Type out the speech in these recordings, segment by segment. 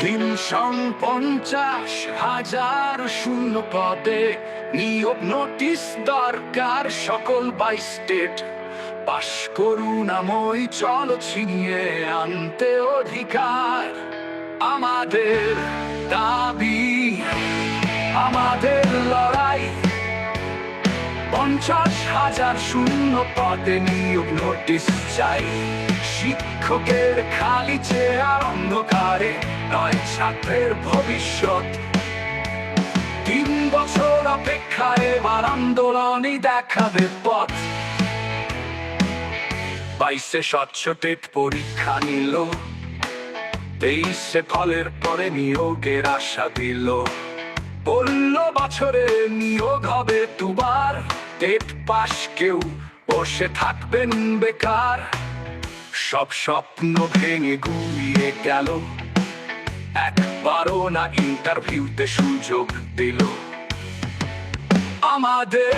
তিনশন পঞ্চাশ হাজার শূন্য পদে নিয়োগ নোটিশ দরকার সকল বাই স্টেট। পাশ করুণাময় চল ছিনিয়ে আনতে অধিকার। আমাদের দাবি, আমাদের লড়াই। পঞ্চাশ হাজার শূন্য পদে নিয়োগ নোটিশ চাই। শিক্ষকের খালি চেয়ার অন্ধকারে নয় ছাত্রের ভবিষ্যৎ। তিন বছর অপেক্ষায় এবার আন্দোলনই দেখাবে পথ। বাইশে স্বচ্ছ টেট পরীক্ষা নিল। তেইশে ফলের পরে নিয়োগের আশা দিল। বলল বছরে নিয়োগ হবে দুবার। টেট পাশ কেউ, বসে থাকবেন বেকার। সব স্বপ্ন ভেঙে গুলিয়ে গেল। একবারও না ইন্টারভিউতে সুযোগ দিল। আমাদের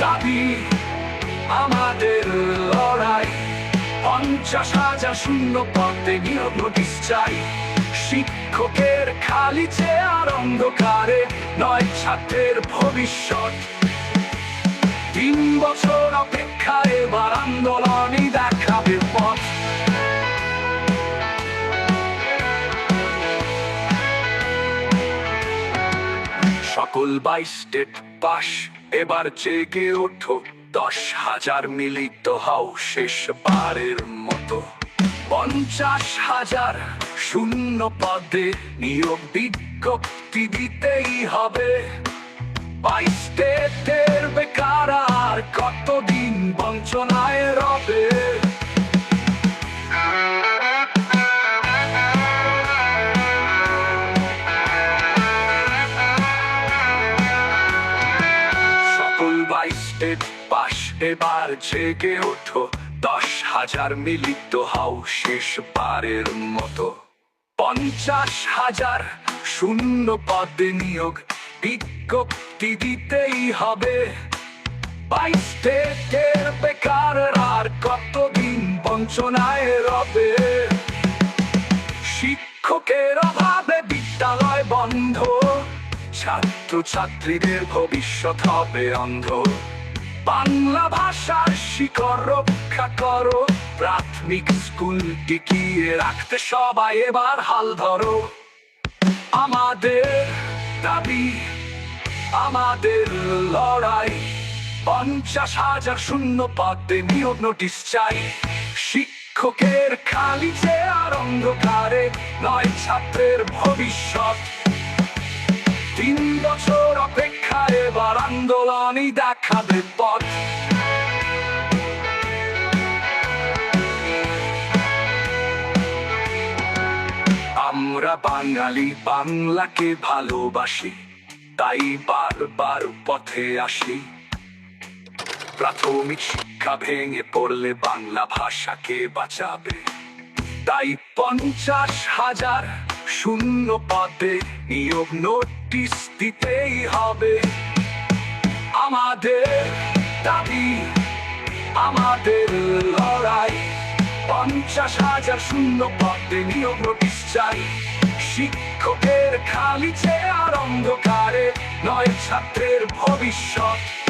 দাবি, আমাদের লড়াই। পঞ্চাশ হাজার শূন্য পদে নিয়োগ নোটিশ চাই। শিক্ষকের খালি চেয়ার অন্ধকারে, নয় ছাত্রের ভবিষ্যৎ। তিন বছর অপেক্ষা, এবার আন্দোলনই দেখাবে পথ। সকল বাই স্টেট পাস এবার জেগে ওঠো। দশ হাজার মিলিত হও শেষবারের মতো। পঞ্চাশ হাজার শূন্য পদে নিয়োগ বিজ্ঞপ্তি দিতেই হবে। বাই স্টেটের বেকার আর কতদিন বঞ্চনায় রবে? সকল বাই স্টেট পাশ এবার জেগে ওঠো। দশ হাজার মিলিত হও শেষবারের মতো। পঞ্চাশ হাজার শূন্য পদে নিয়োগ বিজ্ঞপ্তি দিতেই হবে। বাই স্টেটের বেকার আর কতদিন বঞ্চনায় রবে? শিক্ষকের অভাবে বিদ্যালয় বন্ধ। ছাত্র ছাত্রীদের ভবিষ্যৎ হবে অন্ধ। বাংলা ভাষার শিকড় রক্ষা করো। প্রাথমিক স্কুল টিকিয়ে রাখতে সবাই এবার হাল ধরো। আমাদের আমাদের লড়াই। পঞ্চাশ হাজার শূন্য পদে নিয়োগ নোটিশ চাই। শিক্ষকের খালি চেয়ার অন্ধকারে নয় ছাত্রের ভবিষ্যৎ। তিন বছর অপেক্ষা এবার আন্দোলনই দেখাবে পথ। আমরা বাঙালি, বাংলাকে ভালোবাসি। তাই বারবার পথে আসি। প্রাথমিক শিক্ষা ভেঙে পড়লে বাংলা ভাষাকে বাঁচাবে। তাই পঞ্চাশ হাজার শূন্য পদে নিয়োগ নোটিশ দিতেই হবে। আমাদের দাবি, আমাদের লড়াই। পঞ্চাশ হাজার শূন্য পদে নিয়োগ নোটিশ চাই। শিক্ষকের খালি চেয়ার অন্ধকারে নয় ছাত্রের ভবিষ্যৎ।